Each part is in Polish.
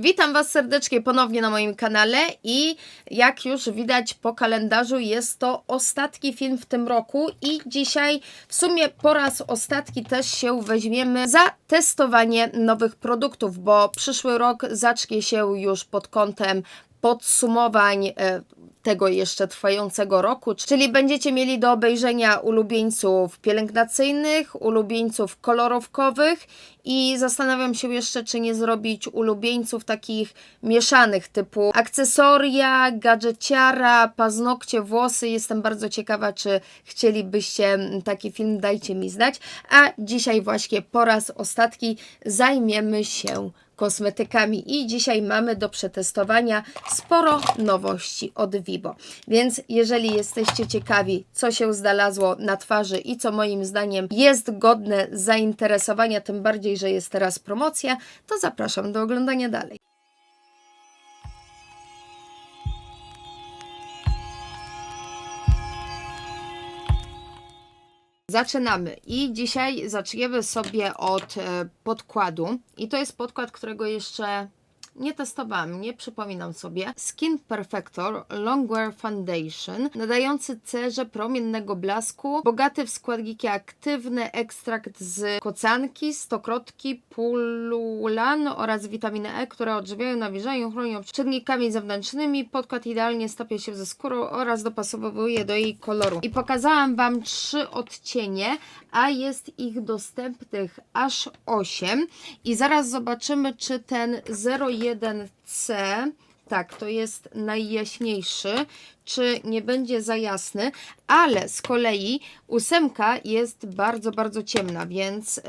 Witam Was serdecznie ponownie na moim kanale i jak już widać po kalendarzu jest to ostatni film w tym roku i dzisiaj w sumie po raz ostatni też się weźmiemy za testowanie nowych produktów, bo przyszły rok zacznie się już pod kątem podsumowań e, tego jeszcze trwającego roku, czyli będziecie mieli do obejrzenia ulubieńców pielęgnacyjnych, ulubieńców kolorowkowych i zastanawiam się jeszcze, czy nie zrobić ulubieńców takich mieszanych, typu akcesoria, gadżeciara, paznokcie, włosy. Jestem bardzo ciekawa, czy chcielibyście taki film, dajcie mi znać. A dzisiaj właśnie po raz ostatni zajmiemy się kosmetykami i dzisiaj mamy do przetestowania sporo nowości od Vibo. Więc jeżeli jesteście ciekawi, co się znalazło na twarzy i co moim zdaniem jest godne zainteresowania, tym bardziej, że jest teraz promocja, to zapraszam do oglądania dalej. Zaczynamy. I dzisiaj zaczniemy sobie od e, podkładu. I to jest podkład, którego jeszcze nie testowałam, nie przypominam sobie. Skin Perfector Longwear Foundation, nadający cerze promiennego blasku, bogaty w składniki aktywne, ekstrakt z kocanki, stokrotki, pululan oraz witaminy E, które odżywiają, nawilżają, chronią przed czynnikami zewnętrznymi. Podkład idealnie stapia się ze skórą oraz dopasowuje do jej koloru. I pokazałam Wam trzy odcienie, a jest ich dostępnych aż 8 i zaraz zobaczymy, czy ten 01C tak, to jest najjaśniejszy, czy nie będzie za jasny, ale z kolei ósemka jest bardzo, bardzo ciemna, więc e,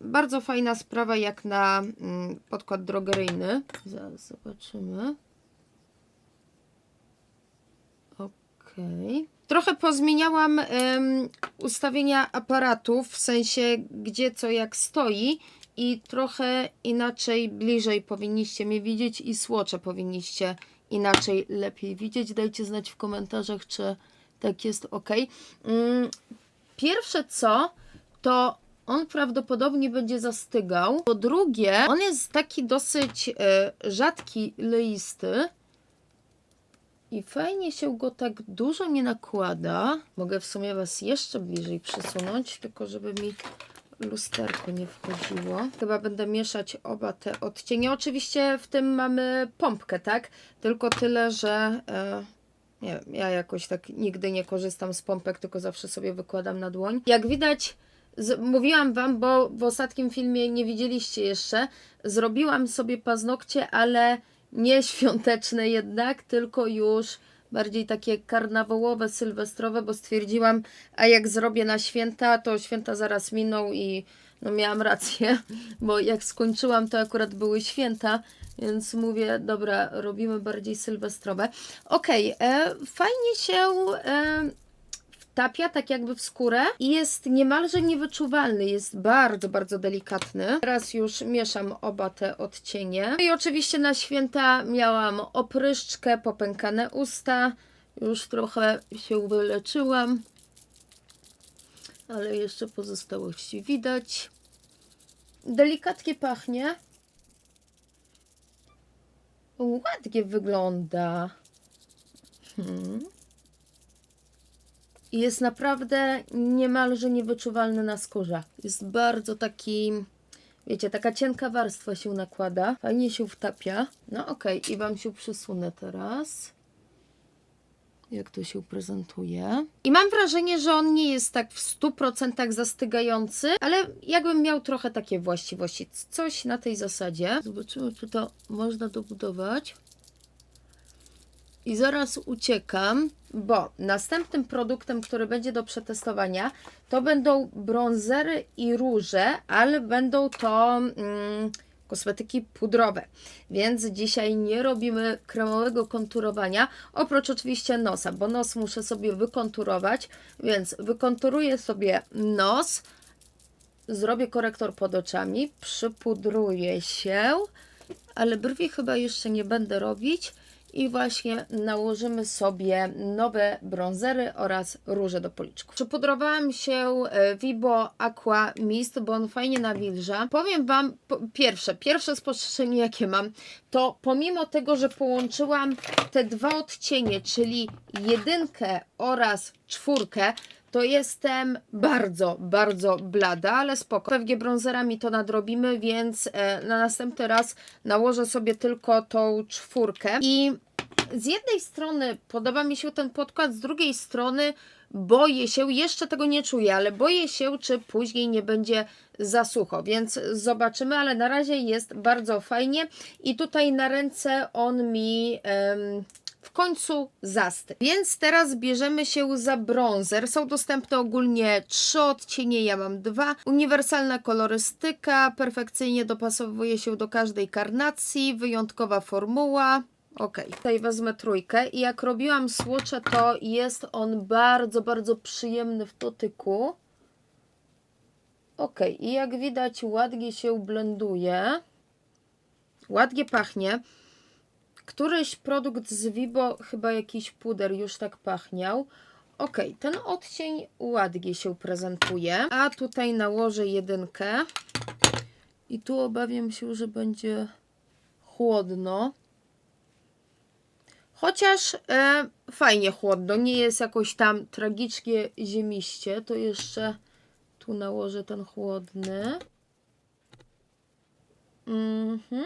bardzo fajna sprawa jak na mm, podkład drogeryjny. Zaraz zobaczymy. Okej. Trochę pozmieniałam em, ustawienia aparatów, w sensie gdzie co jak stoi i trochę inaczej, bliżej powinniście mnie widzieć i słocze powinniście inaczej, lepiej widzieć. Dajcie znać w komentarzach, czy tak jest ok. Mm, Pierwsze co, to on prawdopodobnie będzie zastygał. Po drugie, on jest taki dosyć e, rzadki, leisty. I fajnie się go tak dużo nie nakłada. Mogę w sumie Was jeszcze bliżej przesunąć, tylko żeby mi lusterko nie wchodziło. Chyba będę mieszać oba te odcienie. Oczywiście w tym mamy pompkę, tak? Tylko tyle, że e, nie wiem, ja jakoś tak nigdy nie korzystam z pompek, tylko zawsze sobie wykładam na dłoń. Jak widać, z, mówiłam Wam, bo w ostatnim filmie nie widzieliście jeszcze, zrobiłam sobie paznokcie, ale nie świąteczne jednak, tylko już bardziej takie karnawałowe, sylwestrowe, bo stwierdziłam, a jak zrobię na święta, to święta zaraz miną i no miałam rację, bo jak skończyłam, to akurat były święta, więc mówię, dobra, robimy bardziej sylwestrowe. Okej, e, fajnie się e, wtapia tak jakby w skórę i jest niemalże niewyczuwalny, jest bardzo, bardzo delikatny. Teraz już mieszam oba te odcienie. No I oczywiście na święta miałam opryszczkę, popękane usta, już trochę się wyleczyłam, ale jeszcze pozostałości widać. Delikatnie pachnie. Ładnie wygląda. Hmm. I jest naprawdę niemalże niewyczuwalny na skórze. Jest bardzo taki, wiecie, taka cienka warstwa się nakłada. Fajnie się wtapia. No okej, i Wam się przysunę teraz. Jak to się prezentuje. I mam wrażenie, że on nie jest tak w 100% zastygający, ale jakbym miał trochę takie właściwości. Coś na tej zasadzie. Zobaczymy, czy to można dobudować. I zaraz uciekam, bo następnym produktem, który będzie do przetestowania, to będą bronzery i róże, ale będą to mm, kosmetyki pudrowe. Więc dzisiaj nie robimy kremowego konturowania, oprócz oczywiście nosa, bo nos muszę sobie wykonturować, więc wykonturuję sobie nos, zrobię korektor pod oczami, przypudruję się, ale brwi chyba jeszcze nie będę robić i właśnie nałożymy sobie nowe bronzery oraz róże do policzków. Przypudrowałam się e, Vibo Aqua Mist, bo on fajnie nawilża. Powiem Wam po, pierwsze, pierwsze spostrzeżenie jakie mam, to pomimo tego, że połączyłam te dwa odcienie, czyli jedynkę oraz czwórkę, to jestem bardzo, bardzo blada, ale spoko. FG bronzerami to nadrobimy, więc e, na następny raz nałożę sobie tylko tą czwórkę. I z jednej strony podoba mi się ten podkład, z drugiej strony boję się, jeszcze tego nie czuję, ale boję się, czy później nie będzie za sucho, więc zobaczymy, ale na razie jest bardzo fajnie i tutaj na ręce on mi... w końcu zastygł. Więc teraz bierzemy się za bronzer. Są dostępne ogólnie trzy odcienie, ja mam dwa. Uniwersalna kolorystyka, perfekcyjnie dopasowuje się do każdej karnacji, wyjątkowa formuła. Ok, tutaj wezmę trójkę i jak robiłam słocze, to jest on bardzo, bardzo przyjemny w dotyku. Ok, i jak widać ładnie się blenduje. Ładnie pachnie. Któryś produkt z Vibo, chyba jakiś puder już tak pachniał. Ok, ten odcień ładnie się prezentuje. A tutaj nałożę jedynkę. I tu obawiam się, że będzie chłodno. Chociaż e, fajnie chłodno, nie jest jakoś tam tragicznie ziemiście, to jeszcze tu nałożę ten chłodny. Mhm.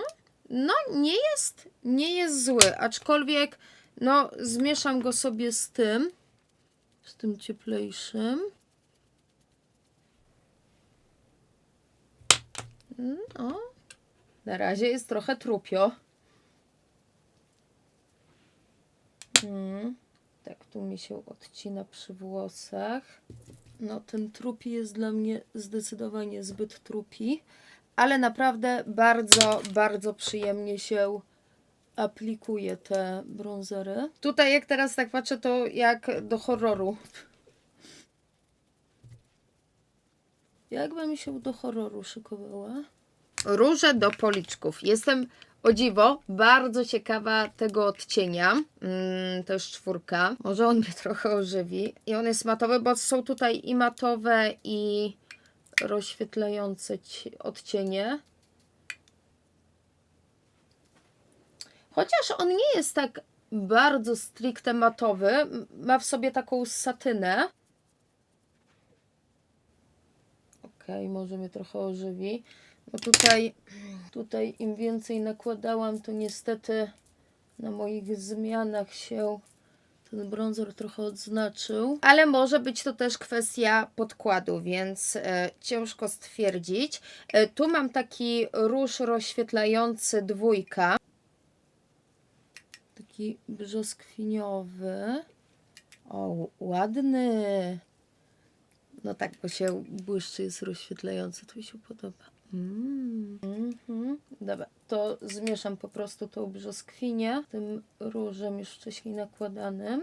No, nie jest, nie jest zły, aczkolwiek no, zmieszam go sobie z tym, z tym cieplejszym. No, na razie jest trochę trupio. Mm, tak, tu mi się odcina przy włosach. No, ten trupi jest dla mnie zdecydowanie zbyt trupi, ale naprawdę bardzo, bardzo przyjemnie się aplikuje te bronzery. Tutaj, jak teraz tak patrzę, to jak do horroru. Jakbym się do horroru szykowała. Róże do policzków. Jestem o dziwo, bardzo ciekawa tego odcienia. Mm, to jest czwórka. Może on mnie trochę ożywi. I on jest matowy, bo są tutaj i matowe, i rozświetlające ci- odcienie. Chociaż on nie jest tak bardzo stricte matowy, ma w sobie taką satynę. Okej, może mnie trochę ożywi. No tutaj, tutaj im więcej nakładałam, to niestety na moich zmianach się ten bronzer trochę odznaczył. Ale może być to też kwestia podkładu, więc e, ciężko stwierdzić. E, tu mam taki róż rozświetlający dwójka. Taki brzoskwiniowy. O, ładny. No tak, bo się błyszczy, jest rozświetlający. To mi się podoba. Mm. Mhm. Dobra, to zmieszam po prostu tą brzoskwinię tym różem już wcześniej nakładanym.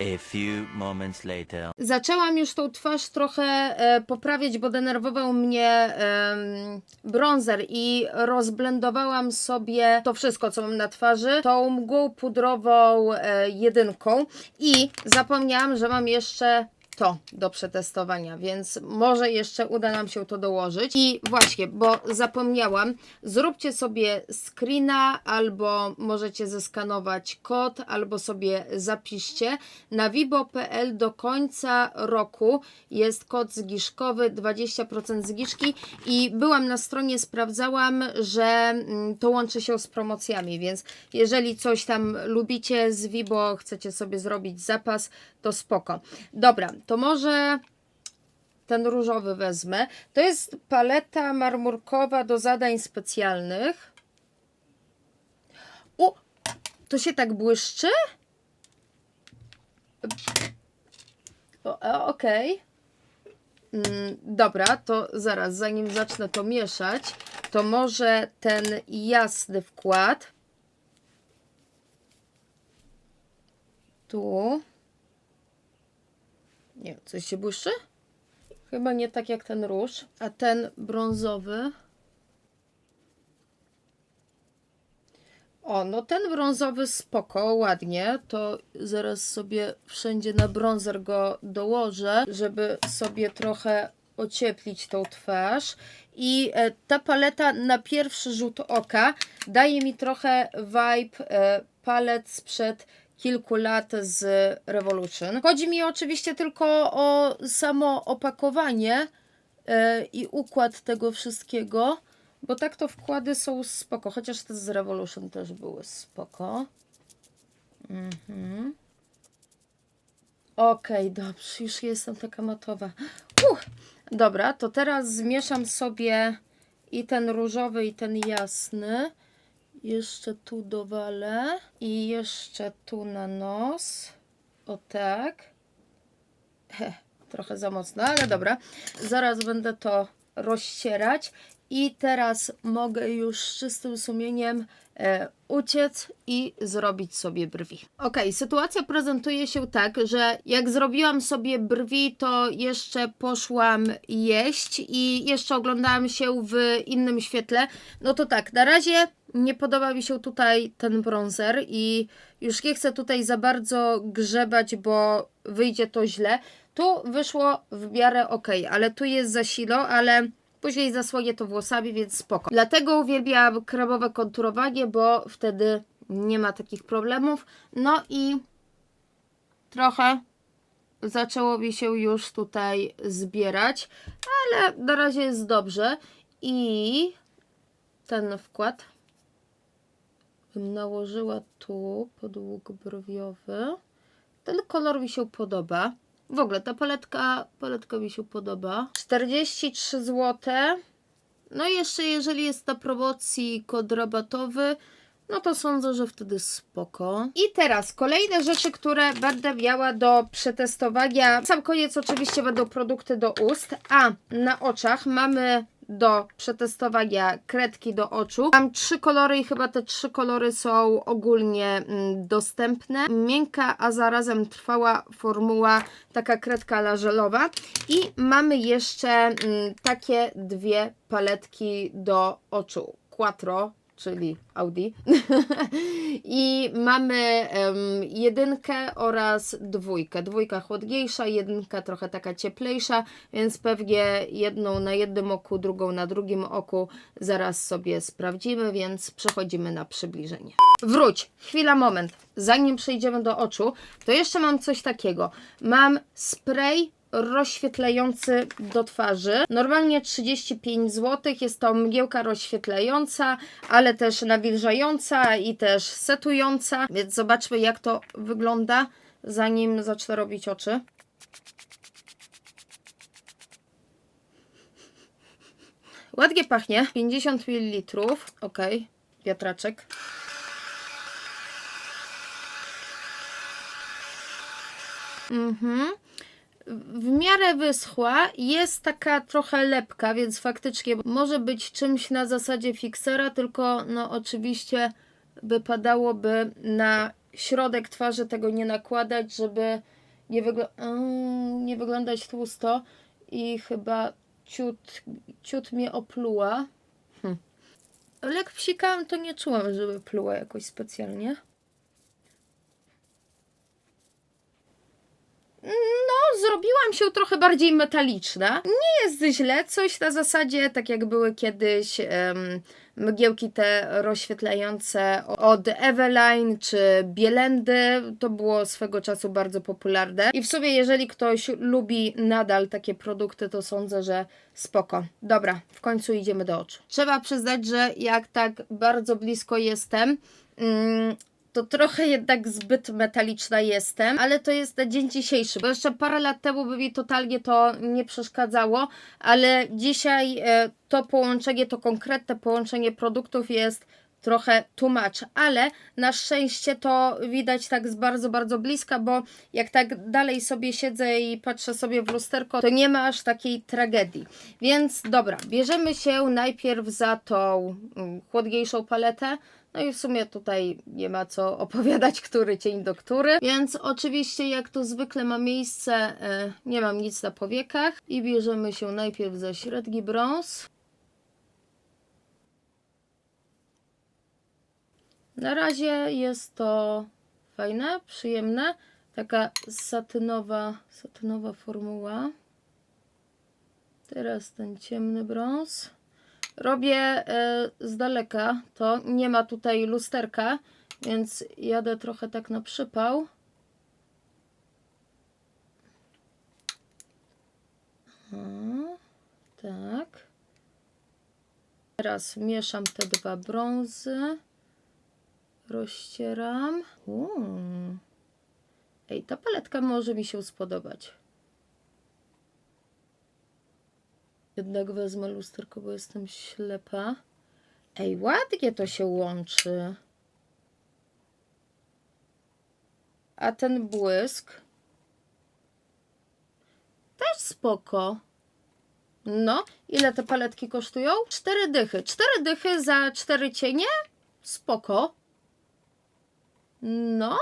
A few moments later. Zaczęłam już tą twarz trochę e, poprawiać, bo denerwował mnie em, bronzer i rozblendowałam sobie to wszystko, co mam na twarzy, tą mgłą pudrową e, jedynką i zapomniałam, że mam jeszcze to do przetestowania, więc może jeszcze uda nam się to dołożyć. I właśnie, bo zapomniałam, zróbcie sobie screena, albo możecie zeskanować kod, albo sobie zapiszcie. Na vibo.pl do końca roku jest kod zgiszkowy, 20% zgiszki i byłam na stronie, sprawdzałam, że mm, to łączy się z promocjami, więc jeżeli coś tam lubicie z Vibo, chcecie sobie zrobić zapas, to spoko. Dobra, to może ten różowy wezmę. To jest paleta marmurkowa do zadań specjalnych. O, to się tak błyszczy? E, Okej. Mm, Dobra, to zaraz, zanim zacznę to mieszać, to może ten jasny wkład. Tu. Nie, coś się błyszczy? Chyba nie tak jak ten róż. A ten brązowy. O, no ten brązowy spoko, ładnie. To zaraz sobie wszędzie na brązer go dołożę, żeby sobie trochę ocieplić tą twarz. I e, ta paleta na pierwszy rzut oka daje mi trochę vibe e, palet sprzed kilku lat z Revolution. Chodzi mi oczywiście tylko o samo opakowanie e, i układ tego wszystkiego. Bo tak to wkłady są spoko, chociaż te z Revolution też były spoko. Mhm. Okej, dobrze, już jestem taka matowa. Uff. Dobra, to teraz zmieszam sobie i ten różowy, i ten jasny. Jeszcze tu dowalę i jeszcze tu na nos. O tak. Heh, trochę za mocno, ale dobra. Zaraz będę to rozcierać. I teraz mogę już z czystym sumieniem e, uciec i zrobić sobie brwi. Ok, sytuacja prezentuje się tak, że jak zrobiłam sobie brwi, to jeszcze poszłam jeść i jeszcze oglądałam się w innym świetle. No to tak, na razie nie podoba mi się tutaj ten bronzer i już nie chcę tutaj za bardzo grzebać, bo wyjdzie to źle. Tu wyszło w miarę ok, ale tu jest za silo, ale później zasłonię to włosami, więc spoko. Dlatego uwielbiam kremowe konturowanie, bo wtedy nie ma takich problemów. No i trochę zaczęło mi się już tutaj zbierać, ale na razie jest dobrze. I ten wkład bym nałożyła tu pod łuk brwiowy. Ten kolor mi się podoba. W ogóle ta paletka, paletka mi się podoba. 43 zł. No i jeszcze jeżeli jest na promocji kod rabatowy, no to sądzę, że wtedy spoko. I teraz kolejne rzeczy, które będę miała do przetestowania. Sam koniec oczywiście będą produkty do ust, a na oczach mamy do przetestowania kredki do oczu. Mam trzy kolory i chyba te trzy kolory są ogólnie mm, dostępne. Miękka, a zarazem trwała formuła, taka kredka lażelowa. I mamy jeszcze mm, takie dwie paletki do oczu. Quattro, czyli Audi. I mamy em, jedynkę oraz dwójkę. Dwójka chłodniejsza, jedynka trochę taka cieplejsza, więc pewnie jedną na jednym oku, drugą na drugim oku zaraz sobie sprawdzimy, więc przechodzimy na przybliżenie. Wróć, chwila, moment. Zanim przejdziemy do oczu, to jeszcze mam coś takiego. Mam spray rozświetlający do twarzy. Normalnie 35 zł. Jest to mgiełka rozświetlająca, ale też nawilżająca i też setująca. Więc zobaczmy, jak to wygląda, zanim zacznę robić oczy. Ładnie pachnie. 50 ml. Ok, wiatraczek. Mhm w miarę wyschła, jest taka trochę lepka, więc faktycznie może być czymś na zasadzie fiksera, tylko no oczywiście wypadałoby na środek twarzy tego nie nakładać, żeby nie, wygl mm, nie wyglądać tłusto i chyba ciut, ciut mnie opluła. Hm. Ale jak psikałam, to nie czułam, żeby pluła jakoś specjalnie. No, zrobiłam się trochę bardziej metaliczna. Nie jest źle, coś na zasadzie, tak jak były kiedyś em, mgiełki te rozświetlające od Eveline czy Bielendy. To było swego czasu bardzo popularne. I w sumie, jeżeli ktoś lubi nadal takie produkty, to sądzę, że spoko. Dobra, w końcu idziemy do oczu. Trzeba przyznać, że jak tak bardzo blisko jestem, mm, to trochę jednak zbyt metaliczna jestem, ale to jest na dzień dzisiejszy, bo jeszcze parę lat temu by mi totalnie to nie przeszkadzało, ale dzisiaj e, to połączenie, to konkretne połączenie produktów jest trochę tłumacz, ale na szczęście to widać tak z bardzo, bardzo bliska, bo jak tak dalej sobie siedzę i patrzę sobie w lusterko, to nie ma aż takiej tragedii. Więc dobra, bierzemy się najpierw za tą mm, chłodniejszą paletę, no i w sumie tutaj nie ma co opowiadać, który cień do który. Więc oczywiście, jak to zwykle ma miejsce, e, nie mam nic na powiekach. I bierzemy się najpierw za średni brąz. Na razie jest to fajne, przyjemne. Taka satynowa, satynowa formuła. Teraz ten ciemny brąz. Robię e, z daleka to. Nie ma tutaj lusterka, więc jadę trochę tak na przypał. Tak. Teraz mieszam te dwa brązy. Rozcieram. Uuu. Ej, ta paletka może mi się spodobać. Jednak wezmę lusterko, bo jestem ślepa. Ej, ładnie to się łączy. A ten błysk też spoko. No, ile te paletki kosztują? Cztery dychy. Cztery dychy za cztery cienie? Spoko. No.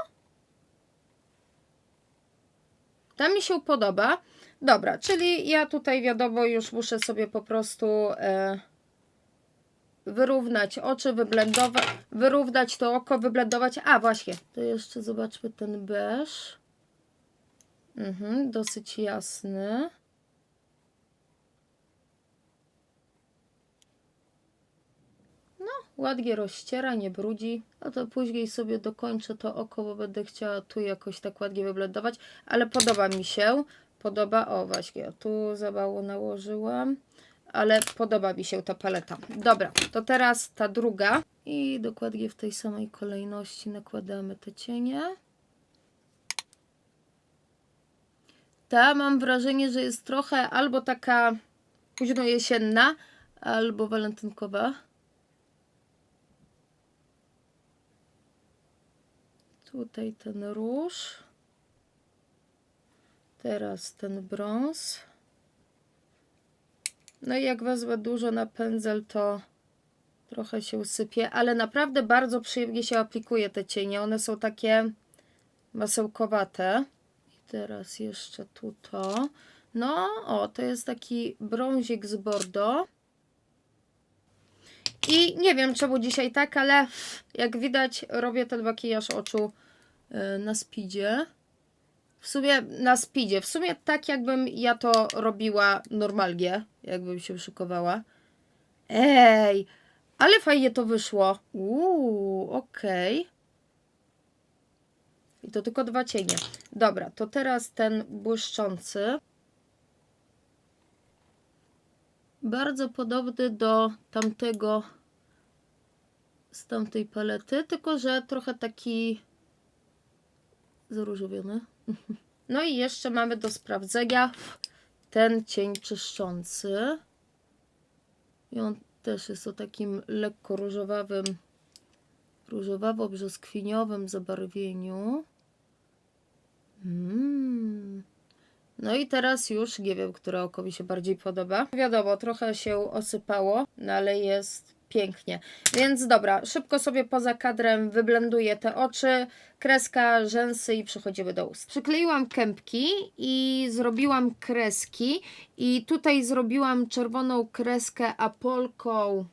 Ta mi się podoba. Dobra, czyli ja tutaj wiadomo już muszę sobie po prostu e, wyrównać oczy, wyblendować, wyrównać to oko, wyblendować. A właśnie, to jeszcze zobaczmy ten beż. Mhm, dosyć jasny. No, ładnie rozciera, nie brudzi. No to później sobie dokończę to oko, bo będę chciała tu jakoś tak ładnie wyblendować, ale podoba mi się. Podoba, o właśnie, tu za mało nałożyłam, ale podoba mi się ta paleta. Dobra, to teraz ta druga i dokładnie w tej samej kolejności nakładamy te cienie. Ta mam wrażenie, że jest trochę albo taka późno jesienna, albo walentynkowa. Tutaj ten róż. Teraz ten brąz. No i jak wezmę dużo na pędzel, to trochę się sypie, ale naprawdę bardzo przyjemnie się aplikuje te cienie. One są takie masełkowate. I teraz jeszcze tu to. No, o, to jest taki brązik z Bordeaux. I nie wiem czemu dzisiaj tak, ale jak widać robię ten makijaż oczu y, na speedzie. W sumie na speedzie. W sumie tak jakbym ja to robiła normalnie, jakbym się szykowała. Ej, ale fajnie to wyszło. Uuu, okej. I to tylko dwa cienie. Dobra, to teraz ten błyszczący. Bardzo podobny do tamtego z tamtej palety, tylko że trochę taki zaróżowiony. No i jeszcze mamy do sprawdzenia ten cień czyszczący. I on też jest o takim lekko różowawym, różowawo-brzoskwiniowym zabarwieniu. Mm. No i teraz już nie wiem, które oko mi się bardziej podoba. Wiadomo, trochę się osypało, no ale jest pięknie. Więc dobra, szybko sobie poza kadrem wyblenduję te oczy, kreska, rzęsy i przechodzimy do ust. Przykleiłam kępki i zrobiłam kreski i tutaj zrobiłam czerwoną kreskę apolką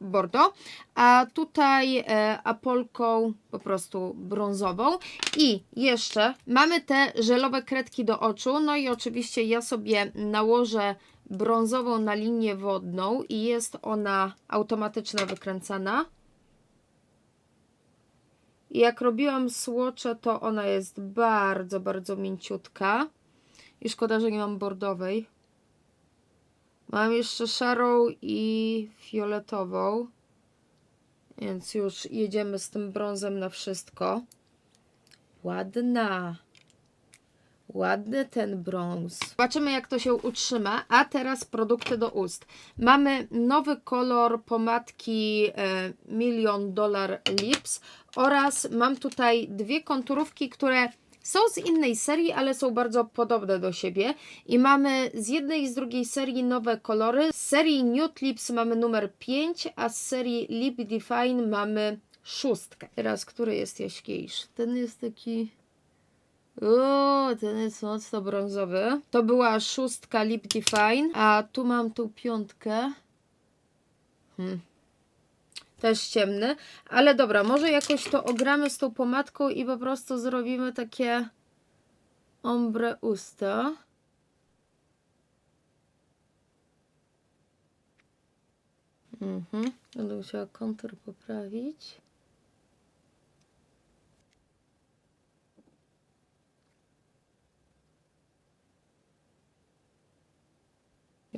Bordeaux, a tutaj e, apolką po prostu brązową. I jeszcze mamy te żelowe kredki do oczu, no i oczywiście ja sobie nałożę brązową na linię wodną i jest ona automatycznie wykręcana. Jak robiłam słocze, to ona jest bardzo, bardzo mięciutka. I szkoda, że nie mam bordowej. Mam jeszcze szarą i fioletową. Więc już jedziemy z tym brązem na wszystko. Ładna. Ładny ten brąz. Zobaczymy, jak to się utrzyma. A teraz produkty do ust. Mamy nowy kolor pomadki e, Million Dollar Lips oraz mam tutaj dwie konturówki, które są z innej serii, ale są bardzo podobne do siebie. I mamy z jednej i z drugiej serii nowe kolory. Z serii Nude Lips mamy numer 5, a z serii Lip Define mamy szóstkę. Teraz, który jest jaśniejszy? Ten jest taki... O, ten jest mocno brązowy. To była szóstka Lip Define, a tu mam tą piątkę. Hmm. też ciemny. Ale dobra, może jakoś to ogramy z tą pomadką i po prostu zrobimy takie ombre usta. Mhm. Będę musiała kontur poprawić.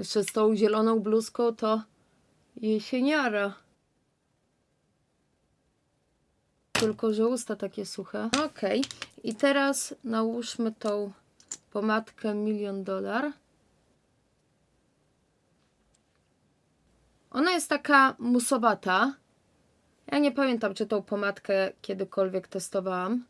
Jeszcze z tą zieloną bluzką to jesieniara. Tylko, że usta takie suche. Okej. I teraz nałóżmy tą pomadkę Milion Dolar. Ona jest taka musowata. Ja nie pamiętam, czy tą pomadkę kiedykolwiek testowałam.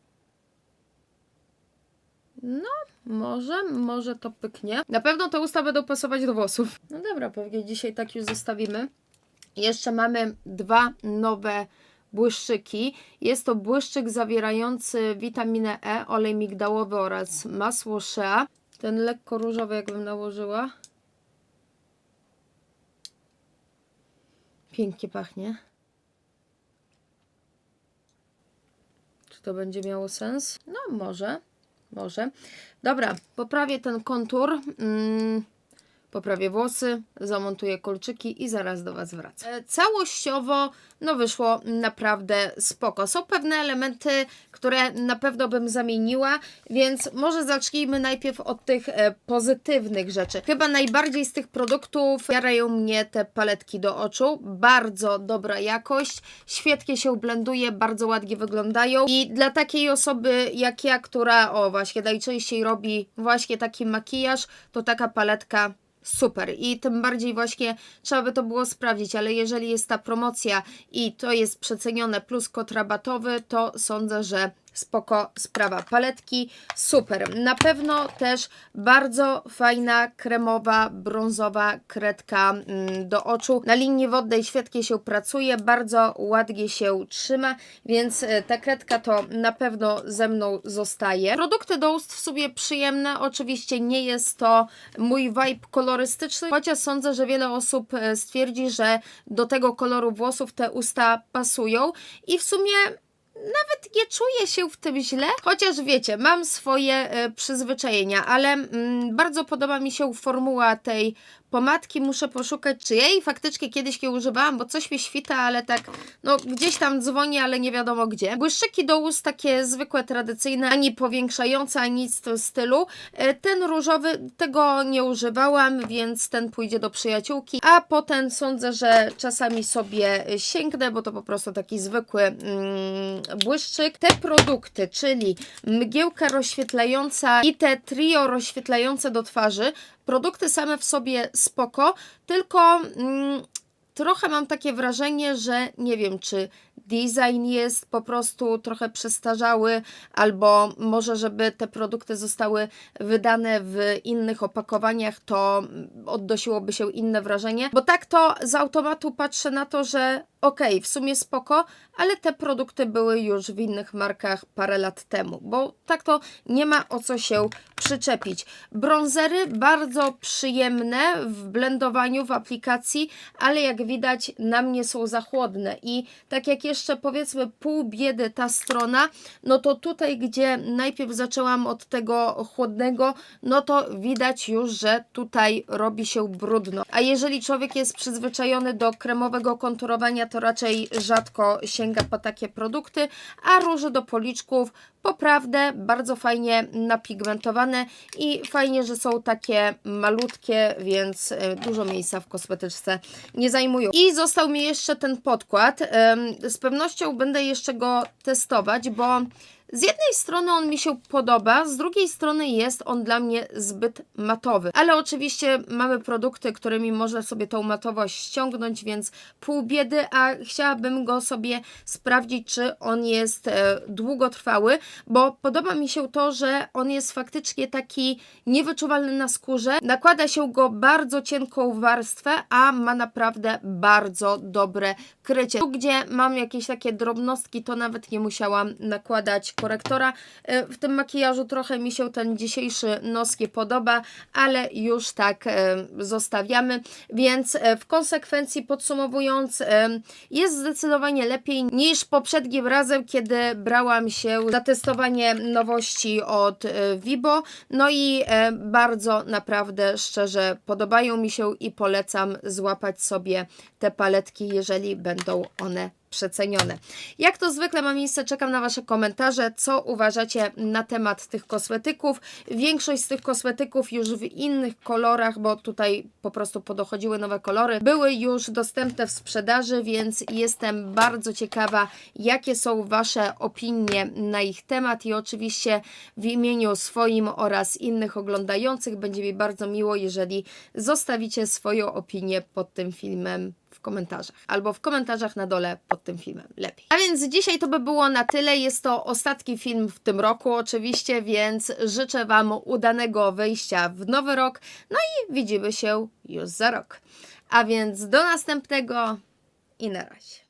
No, może, może to pyknie. Na pewno te usta będą pasować do włosów. No dobra, pewnie dzisiaj tak już zostawimy. Jeszcze mamy dwa nowe błyszczyki. Jest to błyszczyk zawierający witaminę E, olej migdałowy oraz masło shea. Ten lekko różowy jakbym nałożyła. Pięknie pachnie. Czy to będzie miało sens? No, może. Może. Dobra, poprawię ten kontur. Mm, poprawię włosy, zamontuję kolczyki i zaraz do Was wracam. E, Całościowo, no wyszło naprawdę spoko. Są pewne elementy, które na pewno bym zamieniła, więc może zacznijmy najpierw od tych e, pozytywnych rzeczy. Chyba najbardziej z tych produktów jarają mnie te paletki do oczu. Bardzo dobra jakość, świetnie się blenduje, bardzo ładnie wyglądają i dla takiej osoby jak ja, która o właśnie najczęściej robi właśnie taki makijaż, to taka paletka super. I tym bardziej właśnie trzeba by to było sprawdzić, ale jeżeli jest ta promocja i to jest przecenione plus kod rabatowy, to sądzę, że spoko sprawa. Paletki super. Na pewno też bardzo fajna kremowa, brązowa kredka mm, do oczu. Na linii wodnej świetnie się pracuje, bardzo ładnie się trzyma, więc e, ta kredka to na pewno ze mną zostaje. Produkty do ust w sobie przyjemne, oczywiście nie jest to mój vibe kolorystyczny, chociaż sądzę, że wiele osób e, stwierdzi, że do tego koloru włosów te usta pasują i w sumie nawet nie czuję się w tym źle, chociaż wiecie, mam swoje e, przyzwyczajenia, ale mm, bardzo podoba mi się formuła tej pomadki. Muszę poszukać, czy jej faktycznie kiedyś nie używałam, bo coś mi świta, ale tak, no gdzieś tam dzwoni, ale nie wiadomo gdzie. Błyszczyki do ust takie zwykłe, tradycyjne, ani powiększające, ani nic w tym stylu. E, Ten różowy, tego nie używałam, więc ten pójdzie do przyjaciółki, a potem sądzę, że czasami sobie sięgnę, bo to po prostu taki zwykły mm, błyszczyk. Te produkty, czyli mgiełka rozświetlająca i te trio rozświetlające do twarzy, produkty same w sobie spoko, tylko mm, trochę mam takie wrażenie, że nie wiem, czy design jest po prostu trochę przestarzały, albo może, żeby te produkty zostały wydane w innych opakowaniach, to odnosiłoby się inne wrażenie. Bo tak to z automatu patrzę na to, że okej, w sumie spoko, ale te produkty były już w innych markach parę lat temu, bo tak to nie ma o co się przyczepić. Bronzery bardzo przyjemne w blendowaniu, w aplikacji, ale jak widać na mnie są za chłodne i tak jak jeszcze powiedzmy pół biedy ta strona, no to tutaj, gdzie najpierw zaczęłam od tego chłodnego, no to widać już, że tutaj robi się brudno. A jeżeli człowiek jest przyzwyczajony do kremowego konturowania, to raczej rzadko sięga po takie produkty, a róże do policzków poprawne, bardzo fajnie napigmentowane i fajnie, że są takie malutkie, więc e, dużo miejsca w kosmetyczce nie zajmują. I został mi jeszcze ten podkład. Z pewnością będę jeszcze go testować, bo z jednej strony on mi się podoba, z drugiej strony jest on dla mnie zbyt matowy. Ale oczywiście mamy produkty, którymi można sobie tą matowość ściągnąć, więc pół biedy, a chciałabym go sobie sprawdzić, czy on jest e, długotrwały, bo podoba mi się to, że on jest faktycznie taki niewyczuwalny na skórze. Nakłada się go bardzo cienką warstwę, a ma naprawdę bardzo dobre krycie. Tu, gdzie mam jakieś takie drobnostki, to nawet nie musiałam nakładać korektora. E, W tym makijażu trochę mi się ten dzisiejszy nos nie podoba, ale już tak e, zostawiamy. Więc e, w konsekwencji podsumowując, jest zdecydowanie lepiej niż poprzednim razem, kiedy brałam się za testowanie nowości od Vibo. No i bardzo naprawdę szczerze podobają mi się i polecam złapać sobie te paletki, jeżeli będą one przecenione. Jak to zwykle ma miejsce, czekam na Wasze komentarze, co uważacie na temat tych kosmetyków. Większość z tych kosmetyków już w innych kolorach, bo tutaj po prostu podochodziły nowe kolory, były już dostępne w sprzedaży, więc jestem bardzo ciekawa, jakie są Wasze opinie na ich temat i oczywiście w imieniu swoim oraz innych oglądających będzie mi bardzo miło, jeżeli zostawicie swoją opinię pod tym filmem w komentarzach albo w komentarzach na dole pod tym filmem. Lepiej. A więc dzisiaj to by było na tyle. Jest to ostatni film w tym roku, oczywiście, więc życzę Wam udanego wyjścia w nowy rok. No i widzimy się już za rok. A więc do następnego i na razie.